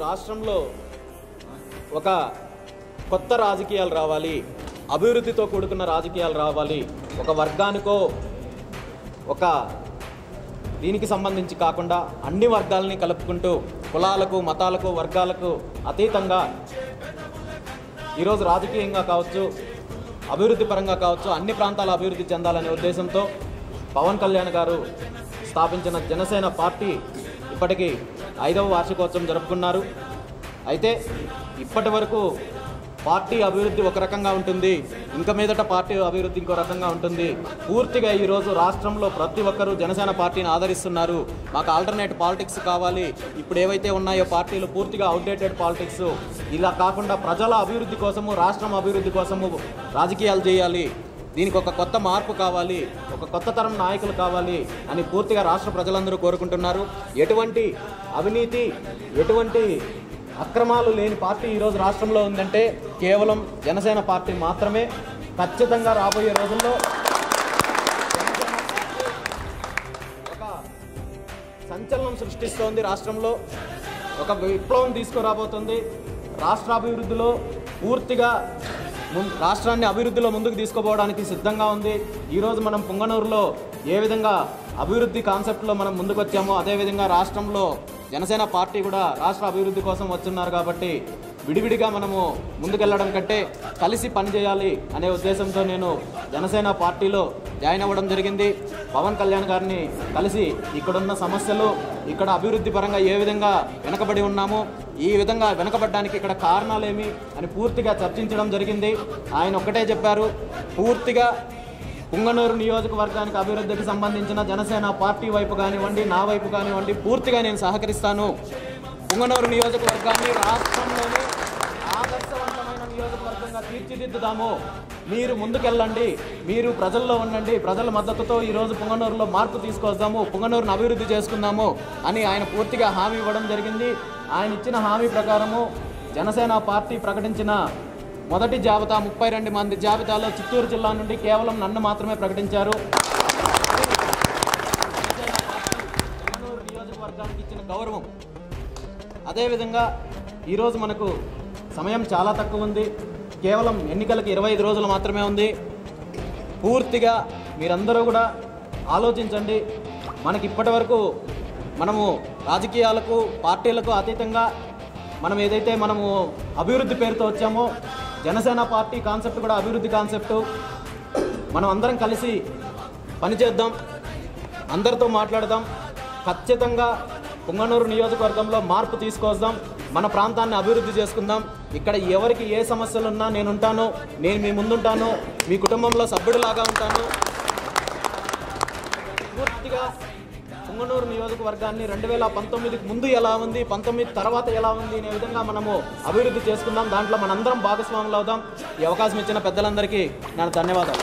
రాష్ట్రంలో ఒక కొత్త రాజకీయాలు రావాలి అభివృద్ధితో కూడుకున్న రాజకీయాలు రావాలి ఒక వర్గానికో ఒక దీనికి సంబంధించి కాకుండా అన్ని వర్గాలని కలుపుకుంటూ కులాలకు మతాలకు వర్గాలకు అతీతంగా ఈరోజు రాజకీయంగా కావచ్చు అభివృద్ధి పరంగా కావచ్చు అన్ని ప్రాంతాల అభివృద్ధి చెందాలనే ఉద్దేశంతో పవన్ కళ్యాణ్ గారు స్థాపించిన జనసేన పార్టీ ఇప్పటికీ ఐదవ వార్షికోత్సవం జరుపుకున్నారు. అయితే ఇప్పటి వరకు పార్టీ అభివృద్ధి ఒక రకంగా ఉంటుంది. ఇంకా మీదట పార్టీ అభివృద్ధి ఇంకో రకంగా ఉంటుంది. పూర్తిగా ఈరోజు రాష్ట్రంలో ప్రతి ఒక్కరూ జనసేన పార్టీని ఆదరిస్తున్నారు. మాకు ఆల్టర్నేట్ పాలిటిక్స్ కావాలి. ఇప్పుడు ఏవైతే ఉన్నాయో పార్టీలు పూర్తిగా అవుట్డేటెడ్ పాలిటిక్స్ ఇలా కాకుండా ప్రజల అభివృద్ధి కోసము రాష్ట్రం అభివృద్ధి కోసము రాజకీయాలు చేయాలి. దీనికి ఒక కొత్త మార్పు కావాలి ఒక కొత్త తరం నాయకులు కావాలి అని పూర్తిగా రాష్ట్ర ప్రజలందరూ కోరుకుంటున్నారు. ఎటువంటి అవినీతి ఎటువంటి అక్రమాలు లేని పార్టీ ఈరోజు రాష్ట్రంలో ఉందంటే కేవలం జనసేన పార్టీ మాత్రమే. ఖచ్చితంగా రాబోయే రోజుల్లో ఒక సంచలనం సృష్టిస్తోంది రాష్ట్రంలో. ఒక విప్లవం తీసుకురాబోతుంది. రాష్ట్ర అభివృద్ధిలో పూర్తిగా రాష్ట్రాన్ని అభివృద్ధిలో ముందుకు తీసుకుపోవడానికి సిద్ధంగా ఉంది. ఈరోజు మనం పుంగనూరులో ఏ విధంగా అభివృద్ధి కాన్సెప్ట్లో మనం ముందుకు వచ్చామో అదేవిధంగా రాష్ట్రంలో జనసేన పార్టీ కూడా రాష్ట్ర అభివృద్ధి కోసం వచ్చున్నారు కాబట్టి విడివిడిగా మనము ముందుకెళ్ళడం కంటే కలిసి పనిచేయాలి అనే ఉద్దేశంతో నేను జనసేన పార్టీలో జాయిన్ అవ్వడం జరిగింది. పవన్ కళ్యాణ్ గారిని కలిసి ఇక్కడున్న సమస్యలు ఇక్కడ అభివృద్ధి పరంగా ఏ విధంగా వెనకబడి ఉన్నామో ఈ విధంగా వెనకబడడానికి ఇక్కడ కారణాలేమి అని పూర్తిగా చర్చించడం జరిగింది. ఆయన ఒక్కటే చెప్పారు పూర్తిగా పుంగనూరు నియోజకవర్గానికి అభివృద్ధికి సంబంధించిన జనసేన పార్టీ వైపు కానివ్వండి నా వైపు కానివ్వండి పూర్తిగా నేను సహకరిస్తాను. పుంగనూరు నియోజకవర్గాన్ని రాష్ట్రంలోని తీర్చిదిద్దుదాము. మీరు ముందుకెళ్ళండి. మీరు ప్రజల్లో ఉండండి. ప్రజల మద్దతుతో ఈరోజు పుంగనూరులో మార్పు తీసుకొద్దాము. పుంగనూరును అభివృద్ధి చేసుకుందాము అని ఆయన పూర్తిగా హామీ ఇవ్వడం జరిగింది. ఆయన ఇచ్చిన హామీ ప్రకారము జనసేన పార్టీ ప్రకటించిన మొదటి జాబితా ముప్పై రెండు మంది జాబితాలో చిత్తూరు జిల్లా నుండి కేవలం నన్ను మాత్రమే ప్రకటించారు. నియోజకవర్గానికి ఇచ్చిన గౌరవం. అదేవిధంగా ఈరోజు మనకు సమయం చాలా తక్కువ ఉంది. కేవలం ఎన్నికలకు ఇరవై ఐదు రోజులు మాత్రమే ఉంది. పూర్తిగా మీరందరూ కూడా ఆలోచించండి. మనకి ఇప్పటి వరకు మనము రాజకీయాలకు పార్టీలకు అతీతంగా మనం ఏదైతే మనము అభివృద్ధి పేరుతో వచ్చామో జనసేన పార్టీ కాన్సెప్ట్ కూడా అభివృద్ధి కాన్సెప్టు. మనం అందరం కలిసి పనిచేద్దాం అందరితో మాట్లాడదాం. ఖచ్చితంగా పుంగనూరు నియోజకవర్గంలో మార్పు తీసుకొద్దాం మన ప్రాంతాన్ని అభివృద్ధి చేసుకుందాం. ఇక్కడ ఎవరికి ఏ సమస్యలు ఉన్నా నేను ఉంటాను నేను మీ ముందుంటాను. మీ కుటుంబంలో సభ్యుడిలాగా ఉంటాను. పూర్తిగా పుంగనూరు నియోజకవర్గాన్ని రెండు వేల పంతొమ్మిదికి ముందు ఎలా ఉంది పంతొమ్మిది తర్వాత ఎలా ఉంది అనే విధంగా మనము అభివృద్ధి చేసుకుందాం. దాంట్లో మనందరం భాగస్వాములు అవుదాం ఈ అవకాశం ఇచ్చిన పెద్దలందరికీ నా ధన్యవాదాలు.